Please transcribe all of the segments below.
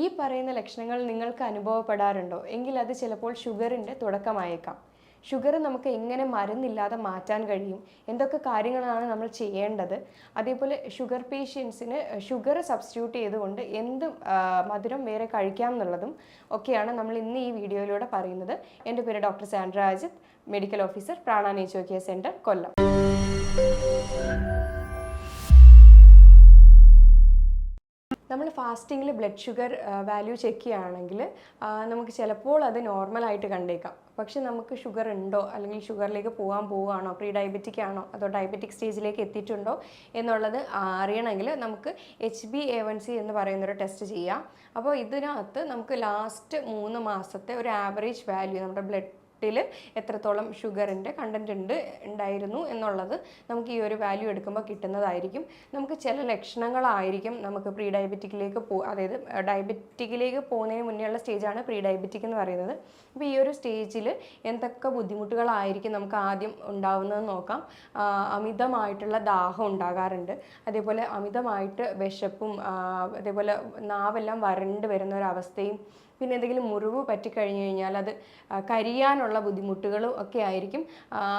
ഈ പറയുന്ന ലക്ഷണങ്ങൾ നിങ്ങൾക്ക് അനുഭവപ്പെടാറുണ്ടോ? എങ്കിൽ അത് ചിലപ്പോൾ ഷുഗറിന്റെ തുടക്കമായേക്കാം. ഷുഗർ നമുക്ക് എങ്ങനെ മരുന്നില്ലാതെ മാറ്റാൻ കഴിയും? എന്തൊക്കെ കാര്യങ്ങളാണ് നമ്മൾ ചെയ്യേണ്ടത്? അതേപോലെ ഷുഗർ പേഷ്യൻസിന് ഷുഗർ സബ്സ്റ്റിറ്റ്യൂട്ട് ചെയ്തുകൊണ്ട് എന്ത് മധുരം വേറെ കഴിക്കാം എന്നുള്ളതും ഒക്കെയാണ് നമ്മൾ ഇന്ന് ഈ വീഡിയോയിലൂടെ പറയുന്നത്. എന്റെ പേര് ഡോക്ടർ സാൻഡ്ര മെഡിക്കൽ ഓഫീസർ പ്രാണാനേച്ചോക്കിയ സെന്റർ കൊല്ലം. ഫാസ്റ്റിങ്ങിൽ ബ്ലഡ് ഷുഗർ വാല്യൂ ചെക്ക് ചെയ്യുകയാണെങ്കിൽ നമുക്ക് ചിലപ്പോൾ അത് നോർമലായിട്ട് കണ്ടേക്കാം. പക്ഷെ നമുക്ക് ഷുഗർ ഉണ്ടോ? അല്ലെങ്കിൽ ഷുഗറിലേക്ക് പോകാൻ പോവുകയാണോ? പ്രീ ഡയബറ്റിക് ആണോ? അതോ ഡയബറ്റിക് സ്റ്റേജിലേക്ക് എത്തിയിട്ടുണ്ടോ? എന്നുള്ളത് അറിയണമെങ്കിൽ നമുക്ക് H B A one C എന്ന് പറയുന്നൊരു ടെസ്റ്റ് ചെയ്യാം. അപ്പോൾ ഇതിനകത്ത് നമുക്ക് ലാസ്റ്റ് മൂന്ന് മാസത്തെ ഒരു ആവറേജ് വാല്യൂ നമ്മുടെ ബ്ലഡ് ിൽ എത്രത്തോളം ഷുഗറിന്റെ കണ്ടന്റ് ഉണ്ട് ഉണ്ടായിരുന്നു എന്നുള്ളത് നമുക്ക് ഈ ഒരു വാല്യൂ എടുക്കുമ്പോൾ കിട്ടുന്നതായിരിക്കും. നമുക്ക് ചില ലക്ഷണങ്ങളായിരിക്കും നമുക്ക് പ്രീ ഡയബറ്റിക്കിലേക്ക് പോ അതായത് ഡയബറ്റിക്കിലേക്ക് പോകുന്നതിന് മുന്നേയുള്ള സ്റ്റേജാണ് പ്രീ ഡയബറ്റിക് എന്ന് പറയുന്നത്. അപ്പോൾ ഈ ഒരു സ്റ്റേജിൽ എന്തൊക്കെ ബുദ്ധിമുട്ടുകളായിരിക്കും നമുക്ക് ആദ്യം ഉണ്ടാവുന്നത് നോക്കാം. അമിതമായിട്ടുള്ള ദാഹം ഉണ്ടാകാറുണ്ട്. അതേപോലെ അമിതമായിട്ട് വിശപ്പും അതേപോലെ നാവെല്ലാം വരണ്ട് വരുന്ന ഒരു അവസ്ഥയും പിന്നെ എന്തെങ്കിലും മുറിവ് പറ്റിക്കഴിഞ്ഞു കഴിഞ്ഞാൽ അത് കരിയാനുള്ള ബുദ്ധിമുട്ടുകളും ഒക്കെ ആയിരിക്കും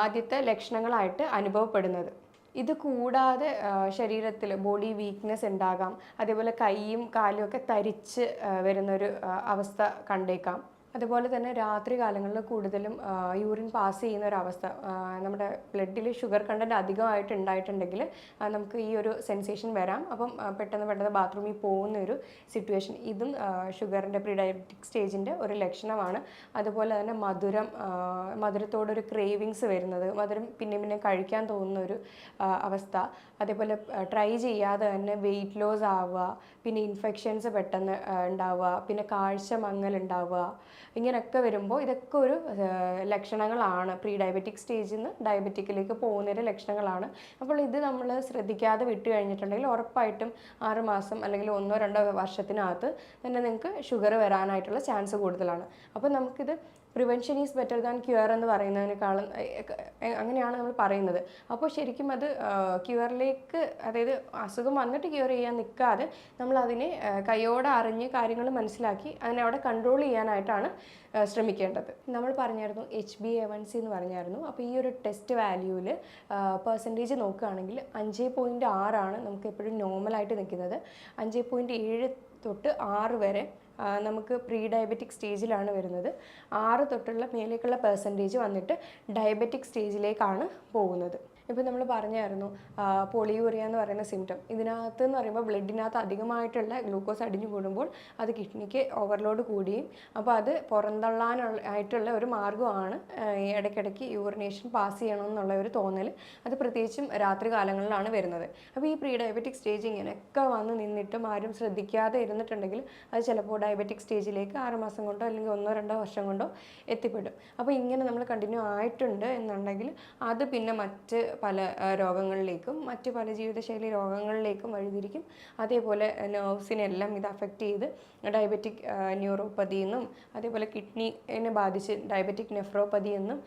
ആദ്യത്തെ ലക്ഷണങ്ങളായിട്ട് അനുഭവപ്പെടുന്നത്. ഇത് കൂടാതെ ശരീരത്തിൽ ബോഡി വീക്ക്നെസ് ഉണ്ടാകാം അതേപോലെ കൈയും കാലും ഒക്കെ തരിച്ച് വരുന്നൊരു അവസ്ഥ കണ്ടേക്കാം. അതുപോലെ തന്നെ രാത്രി കാലങ്ങളിൽ കൂടുതലും യൂറിൻ പാസ് ചെയ്യുന്ന ഒരവസ്ഥ നമ്മുടെ ബ്ലഡിൽ ഷുഗർ കണ്ടന്റ് അധികമായിട്ട് ഉണ്ടായിട്ടുണ്ടെങ്കിൽ നമുക്ക് ഈ ഒരു സെൻസേഷൻ വരാം. അപ്പം പെട്ടെന്ന് പെട്ടെന്ന് ബാത്റൂമിൽ പോകുന്ന ഒരു സിറ്റുവേഷൻ. ഇതും ഷുഗറിന്റെ പ്രീഡയബറ്റിക് സ്റ്റേജിന്റെ ഒരു ലക്ഷണമാണ്. അതുപോലെ തന്നെ മധുരം മധുരത്തോടൊരു ക്രേവിങ്സ് വരുന്നത് മധുരം പിന്നെ പിന്നെ കഴിക്കാൻ തോന്നുന്ന ഒരു അവസ്ഥ. അതേപോലെ ട്രൈ ചെയ്യാതെ തന്നെ വെയിറ്റ് ലോസ് ആവുക പിന്നെ ഇൻഫെക്ഷൻസ് പെട്ടെന്ന് ഉണ്ടാവുക പിന്നെ കാഴ്ച മങ്ങൽ ഉണ്ടാവുക ഇങ്ങനെയൊക്കെ വരുമ്പോൾ ഇതൊക്കെ ഒരു ലക്ഷണങ്ങളാണ്. പ്രീ ഡയബറ്റിക് സ്റ്റേജിൽ നിന്ന് ഡയബറ്റിക്കിലേക്ക് പോകുന്നതിന്റെ ലക്ഷണങ്ങളാണ്. അപ്പോൾ ഇത് നമ്മൾ ശ്രദ്ധിക്കാതെ വിട്ടു കഴിഞ്ഞിട്ടുണ്ടെങ്കിൽ ഉറപ്പായിട്ടും ആറുമാസം അല്ലെങ്കിൽ ഒന്നോ രണ്ടോ വർഷത്തിനകത്ത് തന്നെ നിങ്ങൾക്ക് ഷുഗർ വരാനായിട്ടുള്ള ചാൻസ് കൂടുതലാണ്. അപ്പോൾ നമുക്കിത് prevention is better than cure എന്ന് പറയുന്നതിനേക്കാളും അങ്ങനെയാണ് നമ്മൾ പറയുന്നത്. അപ്പോൾ ശരിക്കും അത് ക്യൂറിലേക്ക് അതായത് അസുഖം വന്നിട്ട് ക്യൂർ ചെയ്യാൻ നിൽക്കാതെ നമ്മൾ അതിനെ കൈയോടെ അറിഞ്ഞ് കാര്യങ്ങൾ മനസ്സിലാക്കി അതിനെ അവിടെ കൺട്രോൾ ചെയ്യാനായിട്ടാണ് ശ്രമിക്കേണ്ടത്. നമ്മൾ പറഞ്ഞായിരുന്നു H B A one C എന്ന് പറഞ്ഞായിരുന്നു. അപ്പോൾ ഈ ഒരു ടെസ്റ്റ് വാല്യൂവിൽ പെർസെന്റേജ് നോക്കുകയാണെങ്കിൽ അഞ്ച് പോയിന്റ് ആറാണ് നമുക്ക് എപ്പോഴും നോർമലായിട്ട് നിൽക്കുന്നത്. അഞ്ച് പോയിന്റ് ഏഴ് തൊട്ട് ആറ് വരെ നമുക്ക് പ്രീ ഡയബറ്റിക് സ്റ്റേജിലാണ് വരുന്നത്. ആറ് തൊട്ടുള്ള മേലേക്കുള്ള പെർസെന്റേജ് വന്നിട്ട് ഡയബറ്റിക് സ്റ്റേജിലേക്കാണ് പോകുന്നത്. ഇപ്പോൾ നമ്മൾ പറഞ്ഞായിരുന്നു പോളിയൂറിയ എന്ന് പറയുന്ന സിംറ്റം ഇതിനകത്ത് എന്ന് പറയുമ്പോൾ ബ്ലഡിനകത്ത് അധികമായിട്ടുള്ള ഗ്ലൂക്കോസ് അടിഞ്ഞു കൂടുമ്പോൾ അത് കിഡ്നിക്ക് ഓവർലോഡ് കൂടിയും അപ്പോൾ അത് പുറന്തള്ളാനുള്ള ആയിട്ടുള്ള ഒരു മാർഗമാണ് ഇടയ്ക്കിടയ്ക്ക് യൂറിനേഷൻ പാസ് ചെയ്യണം എന്നുള്ള ഒരു തോന്നൽ അത് പ്രത്യേകിച്ചും രാത്രി കാലങ്ങളിലാണ് വരുന്നത്. അപ്പോൾ ഈ പ്രീ ഡയബറ്റിക് സ്റ്റേജ് ഇങ്ങനെയൊക്കെ വന്ന് നിന്നിട്ടും ആരും ശ്രദ്ധിക്കാതെ ഇരുന്നിട്ടുണ്ടെങ്കിൽ അത് ചിലപ്പോൾ ഡയബറ്റിക് സ്റ്റേജിലേക്ക് ആറ് മാസം കൊണ്ടോ അല്ലെങ്കിൽ ഒന്നോ രണ്ടോ വർഷം കൊണ്ടോ എത്തിപ്പെടും. അപ്പോൾ ഇങ്ങനെ നമ്മൾ കണ്ടിന്യൂ ആയിട്ടുണ്ട് എന്നുണ്ടെങ്കിൽ അത് പിന്നെ മറ്റ് പല രോഗങ്ങളിലേക്കും മറ്റ് പല ജീവിതശൈലി രോഗങ്ങളിലേക്കും വഴിതിരിക്കും. അതേപോലെ നെർവ്സിനെല്ലാം ഇത് അഫക്റ്റ് ചെയ്ത് ഡയബറ്റിക് ന്യൂറോപ്പതി എന്നും അതേപോലെ കിഡ്നിനെ ബാധിച്ച് ഡയബറ്റിക് നെഫ്രോപ്പതി എന്നും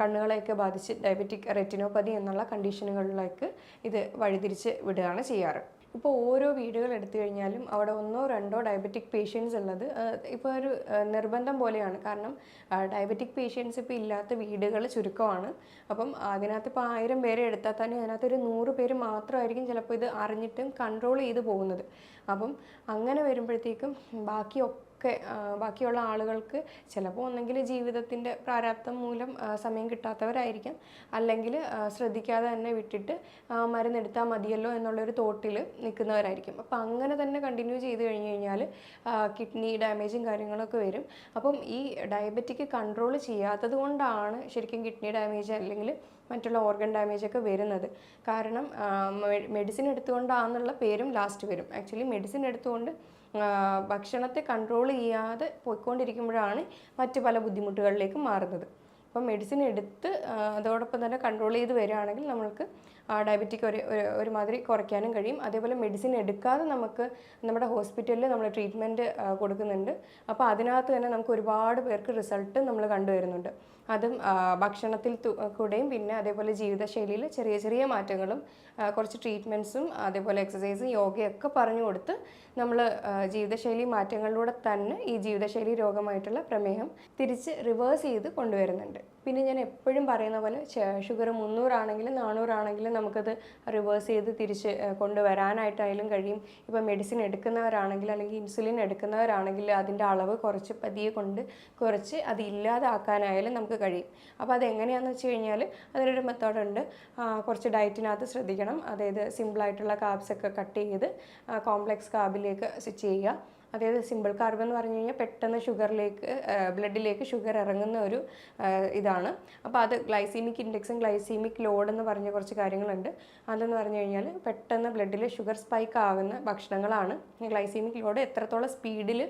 കണ്ണുകളെയൊക്കെ ബാധിച്ച് ഡയബറ്റിക് റെറ്റിനോപ്പതി എന്നുള്ള കണ്ടീഷനുകളിലേക്ക് ഇത് വഴിതിരിച്ച് വിടുകയാണ് ചെയ്യാറ്. ഇപ്പോൾ ഓരോ വീടുകൾ എടുത്തു കഴിഞ്ഞാലും അവിടെ ഒന്നോ രണ്ടോ ഡയബറ്റിക് പേഷ്യൻസ് ഉള്ളത് ഇപ്പോൾ ഒരു നിർബന്ധം പോലെയാണ്. കാരണം ഡയബറ്റിക് പേഷ്യൻസ് ഇപ്പോൾ ഇല്ലാത്ത വീടുകൾ ചുരുക്കമാണ്. അപ്പം അതിനകത്ത് ഇപ്പോൾ ആയിരം പേരെ എടുത്താൽ തന്നെ അതിനകത്ത് ഒരു നൂറ് പേര് മാത്രമായിരിക്കും ചിലപ്പോൾ ഇത് അറിഞ്ഞിട്ടും കൺട്രോൾ ചെയ്ത് പോകുന്നത്. അപ്പം അങ്ങനെ വരുമ്പോഴത്തേക്കും ബാക്കിയൊക്കെ ഒക്കെ ബാക്കിയുള്ള ആളുകൾക്ക് ചിലപ്പോൾ ഒന്നെങ്കിൽ ജീവിതത്തിന്റെ പ്രാരാബ്ദം മൂലം സമയം കിട്ടാത്തവരായിരിക്കാം. അല്ലെങ്കിൽ ശ്രദ്ധിക്കാതെ തന്നെ വിട്ടിട്ട് മരുന്നെടുത്താൽ മതിയല്ലോ എന്നുള്ളൊരു തോട്ടിൽ നിൽക്കുന്നവരായിരിക്കും. അപ്പോൾ അങ്ങനെ തന്നെ കണ്ടിന്യൂ ചെയ്ത് കഴിഞ്ഞ് കഴിഞ്ഞാൽ കിഡ്നി ഡാമേജും കാര്യങ്ങളൊക്കെ വരും. അപ്പം ഈ ഡയബറ്റിക് കൺട്രോൾ ചെയ്യാത്തത് കൊണ്ടാണ് ശരിക്കും കിഡ്നി ഡാമേജ് അല്ലെങ്കിൽ മറ്റുള്ള ഓർഗൻ ഡാമേജ് ഒക്കെ വരുന്നത്. കാരണം മെഡിസിൻ എടുത്തുകൊണ്ടാണെന്നുള്ള പേരും ലാസ്റ്റ് വരും. ആക്ച്വലി മെഡിസിൻ എടുത്തുകൊണ്ട് ഭക്ഷണത്തെ കൺട്രോൾ ചെയ്യാതെ പോയിക്കൊണ്ടിരിക്കുമ്പോഴാണ് മറ്റ് പല ബുദ്ധിമുട്ടുകളിലേക്കും മാറുന്നത്. അപ്പം മെഡിസിൻ എടുത്ത് അതോടൊപ്പം തന്നെ കൺട്രോൾ ചെയ്ത് വരികയാണെങ്കിൽ നമ്മൾക്ക് ഡയബറ്റിക് ഒരു- ഒരുമാതിരി കുറയ്ക്കാനും കഴിയും. അതേപോലെ മെഡിസിൻ എടുക്കാതെ നമുക്ക് നമ്മുടെ ഹോസ്പിറ്റലിൽ നമ്മൾ ട്രീറ്റ്മെന്റ് കൊടുക്കുന്നുണ്ട്. അപ്പോൾ അതിനകത്ത് തന്നെ നമുക്ക് ഒരുപാട് പേർക്ക് റിസൾട്ട് നമ്മൾ കണ്ടുവരുന്നുണ്ട്. അതും ഭക്ഷണത്തിൽ കൂടെയും പിന്നെ അതേപോലെ ജീവിതശൈലിയിൽ ചെറിയ ചെറിയ മാറ്റങ്ങളും കുറച്ച് ട്രീറ്റ്മെന്റ്സും അതേപോലെ എക്സസൈസും യോഗയൊക്കെ പറഞ്ഞു കൊടുത്ത് നമ്മൾ ജീവിതശൈലി മാറ്റങ്ങളിലൂടെ തന്നെ ഈ ജീവിതശൈലി രോഗമായിട്ടുള്ള പ്രമേഹം തിരിച്ച് റിവേഴ്സ് ചെയ്ത് കൊണ്ടുവരുന്നുണ്ട്. പിന്നെ ഞാൻ എപ്പോഴും പറയുന്ന പോലെ ഷുഗർ മുന്നൂറാണെങ്കിലും നാനൂറാണെങ്കിലും നമുക്കത് റിവേഴ്സ് ചെയ്ത് തിരിച്ച് കൊണ്ടുവരാനായിട്ടായാലും കഴിയും. ഇപ്പോൾ മെഡിസിൻ എടുക്കുന്നവരാണെങ്കിൽ അല്ലെങ്കിൽ ഇൻസുലിൻ എടുക്കുന്നവരാണെങ്കിൽ അതിന്റെ അളവ് കുറച്ച് പതിയെ കൊണ്ട് കുറച്ച് അത് ഇല്ലാതാക്കാനായാലും നമുക്ക് കഴിയും. അപ്പോൾ അതെങ്ങനെയാണെന്ന് വെച്ച് കഴിഞ്ഞാൽ അതിനൊരു മെത്തേഡുണ്ട് കുറച്ച് ഡയറ്റിനകത്ത് ശ്രദ്ധിക്കണം. അതായത് സിമ്പിളായിട്ടുള്ള കാബ്സൊക്കെ കട്ട് ചെയ്ത് കോംപ്ലക്സ് കാബിലേക്ക് സ്വിച്ച് ചെയ്യുക. അതായത് സിമ്പിൾ കാർബ് എന്ന് പറഞ്ഞു കഴിഞ്ഞാൽ പെട്ടെന്ന് ഷുഗറിലേക്ക് ബ്ലഡിലേക്ക് ഷുഗർ ഇറങ്ങുന്ന ഒരു ഇതാണ്. അപ്പോൾ അത് ഗ്ലൈസീമിക് ഇൻഡെക്സും ഗ്ലൈസീമിക് ലോഡ് എന്ന് പറഞ്ഞ കുറച്ച് കാര്യങ്ങളുണ്ട്. അതെന്ന് പറഞ്ഞു കഴിഞ്ഞാൽ പെട്ടെന്ന് ബ്ലഡിൽ ഷുഗർ സ്പൈക്ക് ആകുന്ന ഭക്ഷണങ്ങളാണ്. ഗ്ലൈസീമിക് ലോഡ് എത്രത്തോളം സ്പീഡിൽ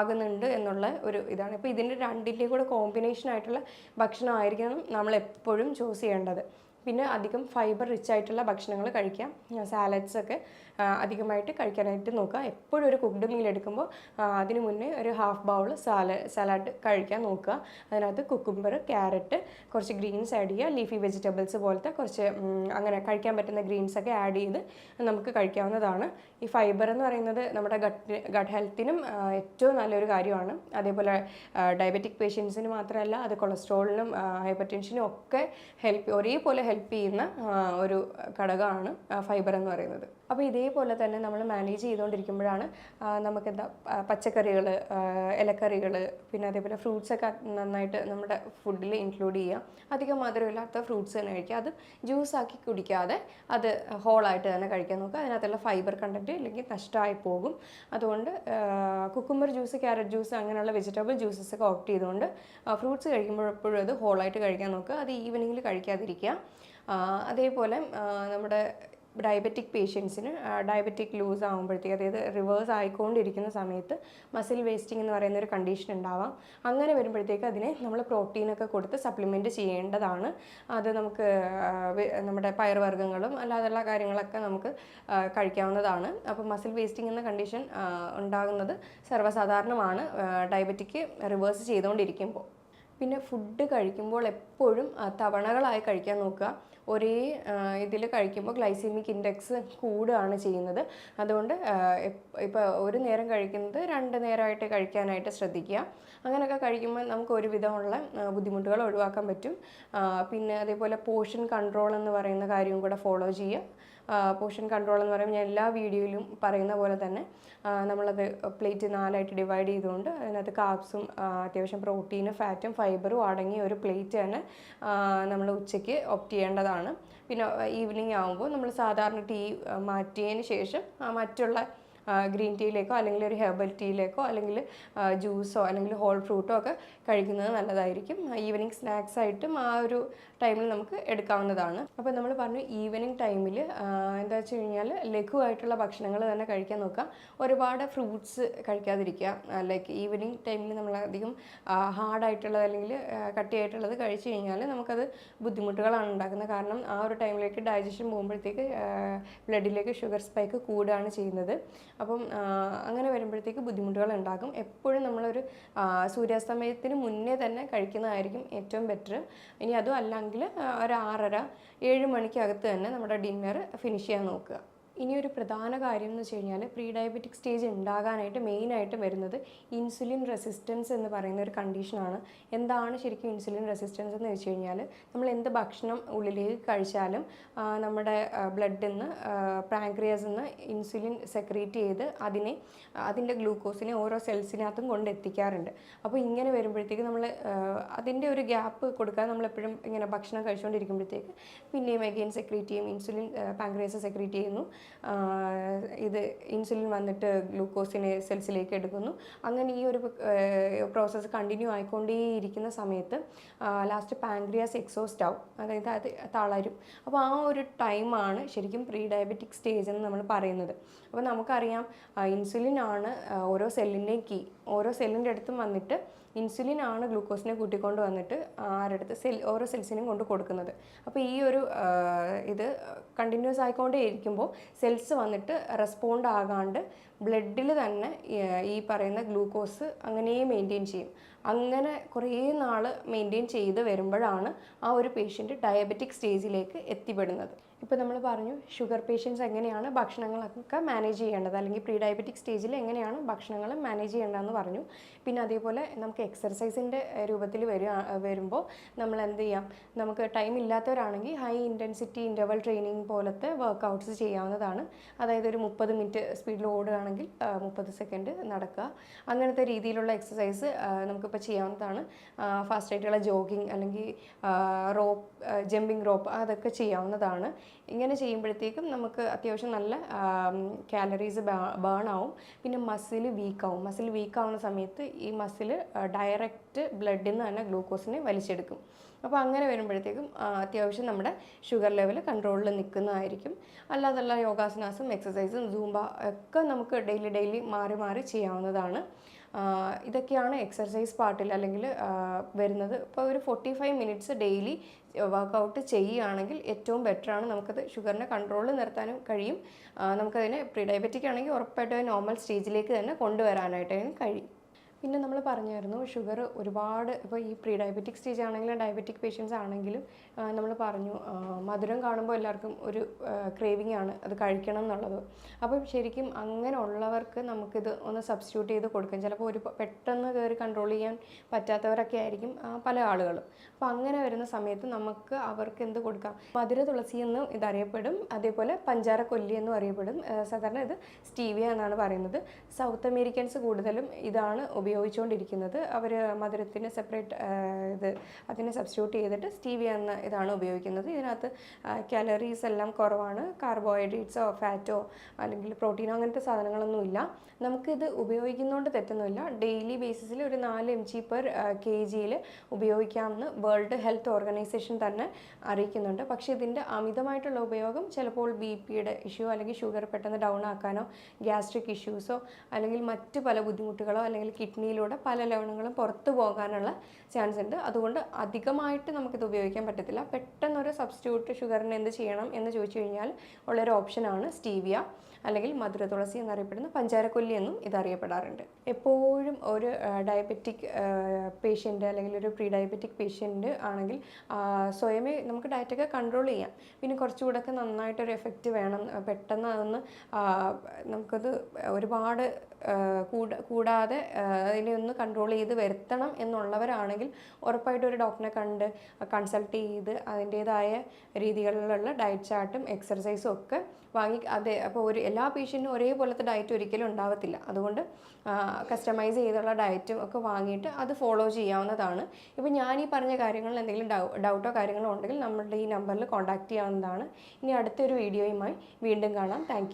ആകുന്നുണ്ട് എന്നുള്ള ഒരു ഇതാണ്. ഇപ്പോൾ ഇതിന്റെ രണ്ടിന്റെയും കൂടെ കോമ്പിനേഷൻ ആയിട്ടുള്ള ഭക്ഷണമായിരിക്കണം നമ്മൾ എപ്പോഴും ചൂസ് ചെയ്യേണ്ടത്. പിന്നെ അധികം ഫൈബർ റിച്ച് ആയിട്ടുള്ള ഭക്ഷണങ്ങൾ കഴിക്കാം. സാലഡ്സ് ഒക്കെ അധികമായിട്ട് കഴിക്കാനായിട്ട് നോക്കുക. എപ്പോഴും ഒരു കുക്ക്ഡ് മീൽ എടുക്കുമ്പോൾ അതിനു മുന്നേ ഒരു ഹാഫ് ബൗൾ സാല സലാഡ് കഴിക്കാൻ നോക്കുക. അതിനകത്ത് കുക്കുംബർ ക്യാരറ്റ് കുറച്ച് ഗ്രീൻസ് ആഡ് ചെയ്യുക. ലീഫി വെജിറ്റബിൾസ് പോലത്തെ കുറച്ച് അങ്ങനെ കഴിക്കാൻ പറ്റുന്ന ഗ്രീൻസ് ഒക്കെ ആഡ് ചെയ്ത് നമുക്ക് കഴിക്കാവുന്നതാണ്. ഈ ഫൈബർ എന്ന് പറയുന്നത് നമ്മുടെ ഗട്ട് ഗട്ട് ഹെൽത്തിനും ഏറ്റവും നല്ലൊരു കാര്യമാണ്. അതേപോലെ ഡയബറ്റിക് പേഷ്യൻസിന് മാത്രമല്ല അത് കൊളസ്ട്രോളിനും ഹൈപ്പർ ടെൻഷനും ഒക്കെ ഹെൽപ്പ് ഒരേപോലെ ചെയ്യുന്ന ആ, ഒരു ഘടകമാണ് ഫൈബർ എന്ന് പറയുന്നത്. അപ്പോൾ ഇതേപോലെ തന്നെ നമ്മൾ മാനേജ് ചെയ്തുകൊണ്ടിരിക്കുമ്പോഴാണ് നമുക്ക് എന്താ പച്ചക്കറികൾ ഇലക്കറികൾ പിന്നെ അതേപോലെ ഫ്രൂട്ട്സ് ഒക്കെ നന്നായിട്ട് നമ്മുടെ ഫുഡിൽ ഇൻക്ലൂഡ് ചെയ്യുക അധികം മധുരമില്ലാത്ത ഫ്രൂട്ട്സ് തന്നെ കഴിക്കുക അത് ജ്യൂസ് ആക്കി കുടിക്കാതെ അത് ഹോളായിട്ട് തന്നെ കഴിക്കാൻ നോക്കുക. അതിനകത്തുള്ള ഫൈബർ കണ്ടന്റ് ഇല്ലെങ്കിൽ നഷ്ടമായി പോകും. അതുകൊണ്ട് കുക്കുംബർ ജ്യൂസ് ക്യാരറ്റ് ജ്യൂസ് അങ്ങനെയുള്ള വെജിറ്റബിൾ ജ്യൂസസ് ഒക്കെ ഓപ്റ്റ് ചെയ്തുകൊണ്ട് ഫ്രൂട്ട്സ് കഴിക്കുമ്പോഴെപ്പോഴും അത് ഹോളായിട്ട് കഴിക്കാൻ നോക്കുക. അത് ഈവനിങ്ങിൽ കഴിക്കാതിരിക്കുക. അതേപോലെ നമ്മുടെ ഡയബറ്റിക് പേഷ്യൻസിന് ഡയബറ്റിക് ലൂസ് ആകുമ്പോഴത്തേക്ക് അതായത് റിവേഴ്സ് ആയിക്കൊണ്ടിരിക്കുന്ന സമയത്ത് മസിൽ വേസ്റ്റിംഗ് എന്ന് പറയുന്ന ഒരു കണ്ടീഷൻ ഉണ്ടാവാം. അങ്ങനെ വരുമ്പോഴത്തേക്ക് അതിനെ നമ്മൾ പ്രോട്ടീനൊക്കെ കൊടുത്ത് സപ്ലിമെന്റ് ചെയ്യേണ്ടതാണ്. അത് നമുക്ക് നമ്മുടെ പയർവർഗങ്ങളും അല്ലാതെയുള്ള കാര്യങ്ങളൊക്കെ നമുക്ക് കഴിക്കാവുന്നതാണ്. അപ്പോൾ മസിൽ വേസ്റ്റിംഗ് എന്ന കണ്ടീഷൻ ഉണ്ടാകുന്നത് സർവസാധാരണമാണ്. ഡയബറ്റിക് റിവേഴ്സ് ചെയ്തുകൊണ്ടിരിക്കുമ്പോൾ. പിന്നെ ഫുഡ് കഴിക്കുമ്പോൾ എപ്പോഴും തവണകളായി കഴിക്കാൻ നോക്കുക. ഒരേ ഇതിൽ കഴിക്കുമ്പോൾ ഗ്ലൈസീമിക് ഇൻഡെക്സ് കൂടുകയാണ് ചെയ്യുന്നത്. അതുകൊണ്ട് ഇപ്പോൾ ഒരു നേരം കഴിക്കുന്നത് രണ്ട് നേരമായിട്ട് കഴിക്കാനായിട്ട് ശ്രദ്ധിക്കുക. അങ്ങനെയൊക്കെ കഴിക്കുമ്പോൾ നമുക്ക് ഒരുവിധമുള്ള ബുദ്ധിമുട്ടുകൾ ഒഴിവാക്കാൻ പറ്റും. പിന്നെ അതേപോലെ പോഷൻ കൺട്രോൾ എന്ന് പറയുന്ന കാര്യവും കൂടെ ഫോളോ ചെയ്യുക. പോർഷൻ കൺട്രോൾ എന്ന് പറയുമ്പോൾ ഞാൻ എല്ലാ വീഡിയോയിലും പറയുന്ന പോലെ തന്നെ നമ്മളത് പ്ലേറ്റ് നാലായിട്ട് ഡിവൈഡ് ചെയ്തുകൊണ്ട് അതിനകത്ത് കാപ്സും അത്യാവശ്യം പ്രോട്ടീനും ഫാറ്റും ഫൈബറും അടങ്ങിയ ഒരു പ്ലേറ്റ് തന്നെ നമ്മൾ ഉച്ചയ്ക്ക് ഓപ്റ്റ് ചെയ്യേണ്ടതാണ്. പിന്നെ ഈവനിങ് ആകുമ്പോൾ നമ്മൾ സാധാരണ ടീ മാറ്റിയതിന് ശേഷം മറ്റുള്ള ഗ്രീൻ ടീയിലേക്കോ അല്ലെങ്കിൽ ഒരു ഹെർബൽ ടീയിലേക്കോ അല്ലെങ്കിൽ ജ്യൂസോ അല്ലെങ്കിൽ ഹോൾ ഫ്രൂട്ടോ ഒക്കെ കഴിക്കുന്നത് നല്ലതായിരിക്കും. ഈവനിങ് സ്നാക്സ് ആയിട്ടും ആ ഒരു ടൈമിൽ നമുക്ക് എടുക്കാവുന്നതാണ്. അപ്പോൾ നമ്മൾ പറഞ്ഞു ഈവനിങ് ടൈമിൽ എന്താ വെച്ച് കഴിഞ്ഞാൽ ലഘുവായിട്ടുള്ള ഭക്ഷണങ്ങൾ തന്നെ കഴിക്കാൻ നോക്കുക ഒരുപാട് ഫ്രൂട്ട്സ് കഴിക്കാതിരിക്കുക. ലൈക്ക് ഈവനിങ് ടൈമിൽ നമ്മൾ അധികം ഹാർഡായിട്ടുള്ളത് അല്ലെങ്കിൽ കട്ടിയായിട്ടുള്ളത് കഴിച്ചു കഴിഞ്ഞാൽ നമുക്കത് ബുദ്ധിമുട്ടുകളാണ് ഉണ്ടാക്കുന്നത്. കാരണം ആ ഒരു ടൈമിലേക്ക് ഡൈജഷൻ പോകുമ്പോഴത്തേക്ക് ബ്ലഡിലേക്ക് ഷുഗർ സ്പൈക്ക് കൂടുകയാണ് ചെയ്യുന്നത്. അപ്പം അങ്ങനെ വരുമ്പോഴത്തേക്ക് ബുദ്ധിമുട്ടുകൾ ഉണ്ടാകും എപ്പോഴും നമ്മളൊരു സൂര്യാസ്തമയത്തിന് മുന്നേ തന്നെ കഴിക്കുന്നതായിരിക്കും ഏറ്റവും ബെറ്റർ ഇനി അതും അല്ലെങ്കിൽ ഒരു ആറര ഏഴ് മണിക്കകത്ത് തന്നെ നമ്മുടെ ഡിന്നർ ഫിനിഷ് ചെയ്യാൻ നോക്കുക. ഇനി ഒരു പ്രധാന കാര്യം എന്ന് വെച്ച് കഴിഞ്ഞാൽ പ്രീ ഡയബറ്റിക് സ്റ്റേജ് ഉണ്ടാകാനായിട്ട് മെയിനായിട്ട് വരുന്നത് ഇൻസുലിൻ റെസിസ്റ്റൻസ് എന്ന് പറയുന്ന ഒരു കണ്ടീഷനാണ് എന്താണ് ശരിക്കും ഇൻസുലിൻ റെസിസ്റ്റൻസ് എന്ന് വെച്ച് കഴിഞ്ഞാൽ നമ്മൾ എന്ത് ഭക്ഷണം ഉള്ളിലേക്ക് കഴിച്ചാലും നമ്മുടെ ബ്ലഡിൽ നിന്ന് പ്രാങ്ക്രിയസിൽ നിന്ന് ഇൻസുലിൻ സെക്രീറ്റ് ചെയ്ത് അതിനെ അതിന്റെ ഗ്ലൂക്കോസിനെ ഓരോ സെൽസിനകത്തും കൊണ്ടെത്തിക്കാറുണ്ട് അപ്പോൾ ഇങ്ങനെ വരുമ്പോഴത്തേക്ക് നമ്മൾ അതിന്റെ ഒരു ഗ്യാപ്പ് കൊടുക്കാതെ നമ്മളെപ്പോഴും ഇങ്ങനെ ഭക്ഷണം കഴിച്ചുകൊണ്ടിരിക്കുമ്പോഴത്തേക്ക് പിന്നെയും അഗെയിൻ സെക്രീറ്റ് ചെയ്യും ഇൻസുലിൻ പാങ്ക്രിയസ് സെക്രീറ്റ് ചെയ്യുന്നു. ഇത് ഇൻസുലിൻ വന്നിട്ട് ഗ്ലൂക്കോസിനെ സെൽസിലേക്ക് എടുക്കുന്നു. അങ്ങനെ ഈ ഒരു പ്രോസസ്സ് കണ്ടിന്യൂ ആയിക്കൊണ്ടേയിരിക്കുന്ന സമയത്ത് ലാസ്റ്റ് പാൻക്രിയാസ് എക്സോസ്റ്റ് ആവും. അതായത് അത് തളരും. അപ്പോൾ ആ ഒരു ടൈമാണ് ശരിക്കും പ്രീ ഡയബറ്റിക് സ്റ്റേജ് എന്ന് നമ്മൾ പറയുന്നത്. അപ്പോൾ നമുക്കറിയാം ഇൻസുലിൻ ആണ് ഓരോ സെല്ലിന്റെയും കീ ഓരോ സെല്ലിന്റെ അടുത്തും വന്നിട്ട് ഇൻസുലിൻ ആണ് ഗ്ലൂക്കോസിനെ കൂട്ടിക്കൊണ്ട് വന്നിട്ട് ആരടുത്ത് സെൽ ഓരോ സെൽസിനും കൊണ്ട് കൊടുക്കുന്നത്. അപ്പോൾ ഈ ഒരു ഇത് കണ്ടിന്യൂസ് ആയിക്കൊണ്ടേ ഇരിക്കുമ്പോൾ സെൽസ് വന്നിട്ട് റെസ്പോണ്ട് ആകാണ്ട് ബ്ലഡിൽ തന്നെ ഈ- പറയുന്ന ഗ്ലൂക്കോസ് അങ്ങനെ മെയിന്റെയിൻ ചെയ്യും. അങ്ങനെ കുറേ നാൾ മെയിന്റെയിൻ ചെയ്ത് വരുമ്പോഴാണ് ആ ഒരു പേഷ്യന്റ് ഡയബറ്റിക് സ്റ്റേജിലേക്ക് എത്തിപ്പെടുന്നത്. ഇപ്പോൾ നമ്മൾ പറഞ്ഞു ഷുഗർ പേഷ്യൻസ് എങ്ങനെയാണ് ഭക്ഷണങ്ങളൊക്കെ മാനേജ് ചെയ്യേണ്ടത്? അല്ലെങ്കിൽ പ്രീ ഡയബറ്റിക് സ്റ്റേജിൽ എങ്ങനെയാണ് ഭക്ഷണങ്ങൾ മാനേജ് ചെയ്യേണ്ടതെന്ന് പറഞ്ഞു. പിന്നെ അതേപോലെ നമുക്ക് എക്സർസൈസിന്റെ രൂപത്തിൽ വരിക വരുമ്പോൾ നമ്മൾ എന്ത് ചെയ്യാം? നമുക്ക് ടൈം ഇല്ലാത്തവരാണെങ്കിൽ ഹൈ ഇന്റൻസിറ്റി ഇന്റർവൽ ട്രെയിനിങ് പോലത്തെ വർക്കൗട്ട്സ് ചെയ്യാവുന്നതാണ്. അതായത് ഒരു മുപ്പത് മിനിറ്റ് സ്പീഡിൽ ഓടുകയാണെങ്കിൽ മുപ്പത് സെക്കൻഡ് നടക്കുക. അങ്ങനത്തെ രീതിയിലുള്ള എക്സസൈസ് നമുക്കിപ്പോൾ ചെയ്യാവുന്നതാണ്. ഫാസ്റ്റായിട്ടുള്ള ജോഗിങ് അല്ലെങ്കിൽ റോപ്പ് ജമ്പിങ് റോപ്പ് അതൊക്കെ ചെയ്യാവുന്നതാണ്. ഇങ്ങനെ ചെയ്യുമ്പോഴത്തേക്കും നമുക്ക് അത്യാവശ്യം നല്ല കാലറീസ് ബേൺ ആവും. പിന്നെ മസിൽ വീക്ക് ആവും. മസിൽ വീക്ക് ആവുന്ന സമയത്ത് ഈ മസിൽ ഡയറക്റ്റ് ബ്ലഡിൽ നിന്ന് തന്നെ ഗ്ലൂക്കോസിനെ വലിച്ചെടുക്കും. അപ്പോൾ അങ്ങനെ വരുമ്പോഴത്തേക്കും അത്യാവശ്യം നമ്മുടെ ഷുഗർ ലെവൽ കൺട്രോളിൽ നിൽക്കുന്നതായിരിക്കും അല്ലാതുള്ള യോഗാസനാസും എക്സസൈസും സൂംബ ഒക്കെ നമുക്ക് ഡെയിലി ഡെയിലി മാറി മാറി ചെയ്യാവുന്നതാണ്. ഇതൊക്കെയാണ് എക്സർസൈസ് പാർട്ടിൽ അല്ലെങ്കിൽ വരുന്നത്. ഇപ്പോൾ ഒരു forty five minutes daily workout ചെയ്യുകയാണെങ്കിൽ ഏറ്റവും ബെറ്ററാണ് നമുക്കത് ഷുഗറിനെ കൺട്രോളിൽ നിർത്താനും കഴിയും. നമുക്കതിനെ പ്രീ ഡയബറ്റിക് ആണെങ്കിൽ ഉറപ്പായിട്ടും നോർമൽ സ്റ്റേജിലേക്ക് തന്നെ കൊണ്ടുവരാനായിട്ട് കഴിയും. പിന്നെ നമ്മൾ പറഞ്ഞായിരുന്നു ഷുഗർ ഒരുപാട് ഇപ്പോൾ ഈ പ്രീ ഡയബറ്റിക് സ്റ്റേജ് ആണെങ്കിലും ഡയബറ്റിക് പേഷ്യൻസ് ആണെങ്കിലും നമ്മൾ പറഞ്ഞു മധുരം കാണുമ്പോൾ എല്ലാവർക്കും ഒരു ക്രേവിങ് ആണ് അത് കഴിക്കണം എന്നുള്ളത്. അപ്പം ശരിക്കും അങ്ങനെ ഉള്ളവർക്ക് നമുക്കിത് ഒന്ന് സബ്സ്റ്റിറ്റ്യൂട്ട് ചെയ്ത് കൊടുക്കാം. ചിലപ്പോൾ ഒരു പെട്ടെന്ന് കയറി കൺട്രോൾ ചെയ്യാൻ പറ്റാത്തവരൊക്കെ ആയിരിക്കും പല ആളുകളും. അപ്പോൾ അങ്ങനെ വരുന്ന സമയത്ത് നമുക്ക് അവർക്ക് എന്ത് കൊടുക്കാം? മധുര തുളസി എന്നും ഇതറിയപ്പെടും അതേപോലെ പഞ്ചാര കൊല്ലി എന്നും അറിയപ്പെടും. സാധാരണ ഇത് സ്റ്റീവിയ എന്നാണ് പറയുന്നത്. സൗത്ത് അമേരിക്കൻസ് കൂടുതലും ഇതാണ് ഉപയോഗിച്ചുകൊണ്ടിരിക്കുന്നത്. അവർ മധുരത്തിന് സെപ്പറേറ്റ് ഇത് അതിനെ സബ്സ്റ്റിറ്റ്യൂട്ട് ചെയ്തിട്ട് സ്റ്റീവിയ എന്ന ഇതാണ് ഉപയോഗിക്കുന്നത്. ഇതിനകത്ത് കാലറീസ് എല്ലാം കുറവാണ്. കാർബോഹൈഡ്രേറ്റ്സോ ഫാറ്റോ അല്ലെങ്കിൽ പ്രോട്ടീനോ അങ്ങനത്തെ സാധനങ്ങളൊന്നും ഇല്ല. നമുക്കിത് ഉപയോഗിക്കുന്നതുകൊണ്ട് തെറ്റൊന്നുമില്ല. ഡെയിലി ബേസിസിൽ ഒരു നാല് എം ജി പെർ കെ ജിയിൽ ഉപയോഗിക്കാമെന്ന് വേൾഡ് ഹെൽത്ത് ഓർഗനൈസേഷൻ തന്നെ അറിയിക്കുന്നുണ്ട്. പക്ഷേ ഇതിന്റെ അമിതമായിട്ടുള്ള ഉപയോഗം ചിലപ്പോൾ ബി പിയുടെ ഇഷ്യൂ അല്ലെങ്കിൽ ഷുഗർ പെട്ടെന്ന് ഡൗൺ ആക്കാനോ ഗ്യാസ്ട്രിക് ഇഷ്യൂസോ അല്ലെങ്കിൽ മറ്റ് പല ബുദ്ധിമുട്ടുകളോ അല്ലെങ്കിൽ കിഡ്നിയിലൂടെ പല ലവണങ്ങളും പുറത്തു പോകാനുള്ള ചാൻസ് ഉണ്ട്. അതുകൊണ്ട് അധികമായിട്ട് നമുക്കിത് ഉപയോഗിക്കാൻ പറ്റത്തില്ല. പെട്ടെന്നൊരു സബ്സ്റ്റിറ്റ്യൂട്ട് ഷുഗറിന് എന്ത് ചെയ്യണം എന്ന് ചോദിച്ചു കഴിഞ്ഞാൽ ഉള്ളൊരു ഓപ്ഷനാണ് സ്റ്റീവിയ അല്ലെങ്കിൽ മധുര തുളസി എന്നറിയപ്പെടുന്ന പഞ്ചാരക്കൊല്ലി എന്നും ഇതറിയപ്പെടാറുണ്ട്. എപ്പോഴും ഒരു ഡയബറ്റിക് പേഷ്യന്റ് അല്ലെങ്കിൽ ഒരു പ്രീ ഡയബറ്റിക് പേഷ്യന്റ് ആണെങ്കിൽ സ്വയമേ നമുക്ക് ഡയറ്റൊക്കെ കൺട്രോൾ ചെയ്യാം. പിന്നെ കുറച്ചുകൂടെ ഒക്കെ നന്നായിട്ടൊരു എഫക്റ്റ് വേണം. പെട്ടെന്ന് അതൊന്ന് നമുക്കത് ഒരുപാട് കൂടാതെ അതിനെ ഒന്ന് കൺട്രോൾ ചെയ്ത് വരുത്തണം എന്നുള്ളവരാണെങ്കിൽ ഉറപ്പായിട്ടും ഒരു ഡോക്ടറെ കണ്ട് കൺസൾട്ട് ചെയ്ത് അതിന്റേതായ രീതികളിലുള്ള ഡയറ്റ് ചാർട്ടും എക്സർസൈസും ഒക്കെ വാങ്ങി അതെ അപ്പോൾ ഒരു എല്ലാ പേഷ്യന്റിനും ഒരേപോലത്തെ ഡയറ്റ് ഒരിക്കലും ഉണ്ടാവത്തില്ല. അതുകൊണ്ട് കസ്റ്റമൈസ് ചെയ്തുള്ള ഡയറ്റും ഒക്കെ വാങ്ങിയിട്ട് അത് ഫോളോ ചെയ്യാവുന്നതാണ്. ഇപ്പോൾ ഞാൻ ഈ പറഞ്ഞ കാര്യങ്ങളിൽ എന്തെങ്കിലും ഡൗട്ടോ കാര്യങ്ങളോ ഉണ്ടെങ്കിൽ നമ്മളുടെ ഈ നമ്പറിൽ കോൺടാക്റ്റ് ചെയ്യാവുന്നതാണ്. ഇനി അടുത്തൊരു വീഡിയോയുമായി വീണ്ടും കാണാം. താങ്ക്